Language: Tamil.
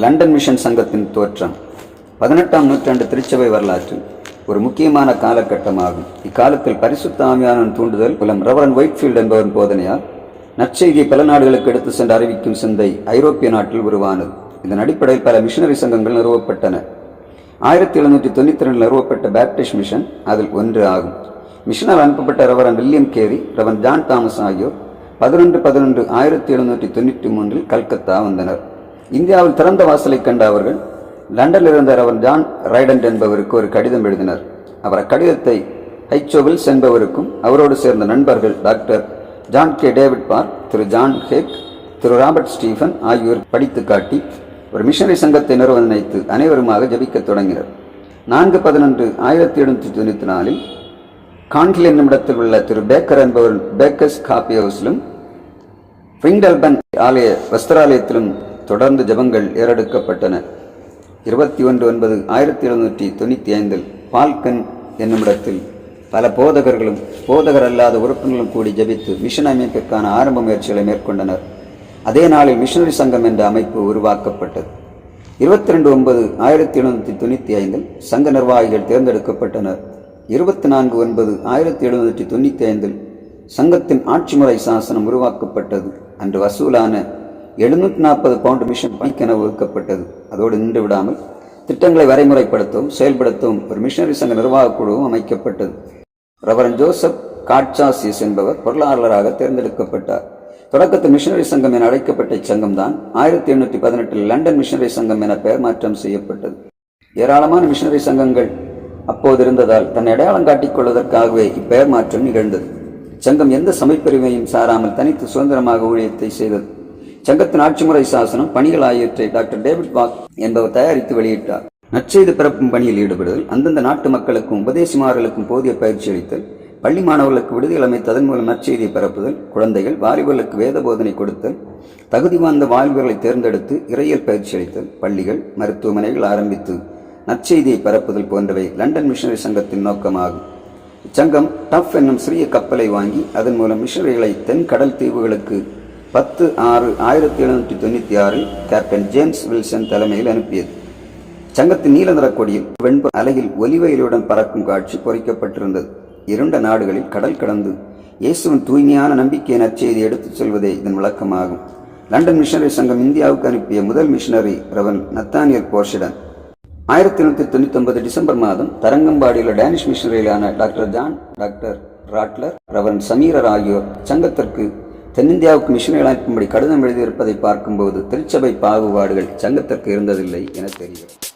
லண்டன் மிஷன் சங்கத்தின் தோற்றம். பதினெட்டாம் நூற்றாண்டு திருச்சபை வரலாற்று ஒரு முக்கியமான காலகட்டமாகும். இக்காலத்தில் பரிசுத்த ஆமியானன் தூண்டுதல் புலம் ரவரன் ஒயிட்ஃபீல்ட் என்பவரின் போதனையால் நற்செய்தியை பல நாடுகளுக்கு எடுத்து சென்று அறிவிக்கும் சிந்தை ஐரோப்பிய நாட்டில் உருவானது. இதன் அடிப்படையில் பல மிஷனரி சங்கங்கள் நிறுவப்பட்டன. ஆயிரத்தி எழுநூற்றி தொண்ணூத்தி ரெண்டில் நிறுவப்பட்ட பேப்டிஸ்ட் மிஷன் அதில் ஒன்று ஆகும். மிஷனால் அனுப்பப்பட்ட reverend William Carey reverend John Thomas ஆகியோர் பதினொன்று பதினொன்று ஆயிரத்தி எழுநூற்றி தொண்ணூற்றி மூன்றில் கல்கத்தா வந்தனர். இந்தியாவில் திறந்த வாசலை கண்ட அவர்கள் லண்டனில் இருந்த அவர் ஜான் ரைடன்ட் என்பவருக்கு ஒரு கடிதம் எழுதினர். அவர் அக்கடிதத்தை ஹைச்சோவில்ஸ் என்பவருக்கும் அவரோடு சேர்ந்த நண்பர்கள் doctor John K David Barr திரு ஜான் ஹேக் திரு ராபர்ட் ஸ்டீஃபன் ஆகியோர் படித்து காட்டி ஒரு மிஷனரி சங்கத்தை நிறுவ நினைத்து அனைவருமாக ஜபிக்கத் தொடங்கினர். நான்கு பதினொன்று ஆயிரத்தி எழுநூற்றி தொண்ணூற்றி நாலில் கான்கில் என்னும் இடத்தில் உள்ள திரு பேக்கர் என்பவர் பேக்கர்ஸ் காபி ஹவுஸிலும் பிரிங்டல்பன் ஆலய வஸ்திராலயத்திலும் தொடர்ந்து ஜபங்கள் ஏறெடுக்கப்பட்டன. இருபத்தி ஒன்று ஒன்பது ஆயிரத்தி எழுநூற்றி தொண்ணூற்றி ஐந்தில் பால்கன் என்னுமிடத்தில் பல போதகர்களும் போதகர் அல்லாத உறுப்பினர்களும் கூடி ஜபித்து மிஷன் அமைப்பிற்கான ஆரம்ப முயற்சிகளை மேற்கொண்டனர். அதே நாளில் மிஷனரி சங்கம் என்ற அமைப்பு உருவாக்கப்பட்டது. இருபத்தி ரெண்டு ஒன்பது ஆயிரத்தி எழுநூற்றி தொண்ணூற்றி ஐந்தில் சங்க நிர்வாகிகள் தேர்ந்தெடுக்கப்பட்டனர். இருபத்தி நான்கு ஒன்பது ஆயிரத்தி எழுநூற்றி தொண்ணூற்றி ஐந்தில் சங்கத்தின் ஆட்சி முறை சாசனம் உருவாக்கப்பட்டது. அன்று வசூலான எழுநூற்றி நாற்பது பவுண்ட் மிஷன் பணிக்கென ஒதுக்கப்பட்டது. அதோடு நின்று விடாமல் திட்டங்களை வரைமுறைப்படுத்தவும் செயல்படுத்தவும் ஒரு மிஷனரி சங்க நிர்வாகக் குழுவும் அமைக்கப்பட்டது. ரவரன் ஜோசப் காட்சாசியஸ் என்பவர் பொருளாளராக தேர்ந்தெடுக்கப்பட்டார். தொடக்கத்தில் மிஷனரி சங்கம் என அழைக்கப்பட்ட இச்சங்கம் தான் ஆயிரத்தி எண்ணூற்றி பதினெட்டில் லண்டன் மிஷனரி சங்கம் என பெயர் மாற்றம் செய்யப்பட்டது. ஏராளமான மிஷனரி சங்கங்கள் அப்போது இருந்ததால் தன்னை அடையாளம் காட்டிக் கொள்வதற்காகவே இப்பெயர் மாற்றம் நிகழ்ந்தது. சங்கம் எந்த சமைப்பிரிவையும் சாராமல் தனித்து சுதந்திரமாக ஊழியத்தை செய்தது. சங்கத்தின் ஆட்சி முறை சாசனம் பணிகள் ஆகியவற்றை டாக்டர் டேவிட் வாக் என்பவர் தயாரித்து வெளியிட்டார். நற்செய்து பிறப்பும் பணியில் ஈடுபடுதல் அந்தந்த நாட்டு மக்களுக்கும் உபதேசிமார்களுக்கும் போதிய பயிற்சி அளித்தல் பள்ளி மாணவர்களுக்கு விடுதிகள் அமைத்து அதன் மூலம் நற்செய்தியை பரப்புதல் குழந்தைகள் வாலிபர்களுக்கு வேத போதனை கொடுத்தல் தகுதி வாய்ந்த வாலிபர்களை தேர்ந்தெடுத்து இறையல் பயிற்சி அளித்தல் பள்ளிகள் மருத்துவமனைகள் ஆரம்பித்து நற்செய்தியை பரப்புதல் போன்றவை லண்டன் மிஷனரி சங்கத்தின் நோக்கமாகும். இச்சங்கம் டஃப் என்னும் சிறிய கப்பலை வாங்கி அதன் மூலம் மிஷனரிகளை தென் கடல் தீவுகளுக்கு பத்து ஆறு ஆயிரத்தி எழுநூற்றி தொண்ணூற்றி ஆறில் கேப்டன் ஜேம்ஸ் வில்சன் தலைமையில் அனுப்பியது. சங்கத்தின் நீல நிற கொடியில் வெண்ப அலையில் ஒலிவயலுடன் பறக்கும் காட்சி பொறிக்கப்பட்டிருந்தது. இருண்ட நாடுகளில் கடல் கடந்து இயேசுவின் தூய்மையான நம்பிக்கை நற்செய்தி எடுத்துச் செல்வதே இதன் விளக்கமாகும். லண்டன் மிஷனரி சங்கம் இந்தியாவுக்கு அனுப்பிய முதல் மிஷனரி ரவன் நத்தானியல் போர்ஷிடன். ஆயிரத்தி எழுநூற்றி தொண்ணூத்தி ஒன்பது டிசம்பர் மாதம் தரங்கம்பாடியில் Danish மிஷனரியிலான doctor John doctor Rottler reverend சமீரர் ஆகியோர் சங்கத்திற்கு தென்னிந்தியாவுக்கு மிஷினை அனுப்பும்படி கடிதம் எழுதியிருப்பதை பார்க்கும்போது திருச்சபை பாகுபாடுகள் சங்கத்திற்கு இருந்ததில்லை என தெரிகிறது.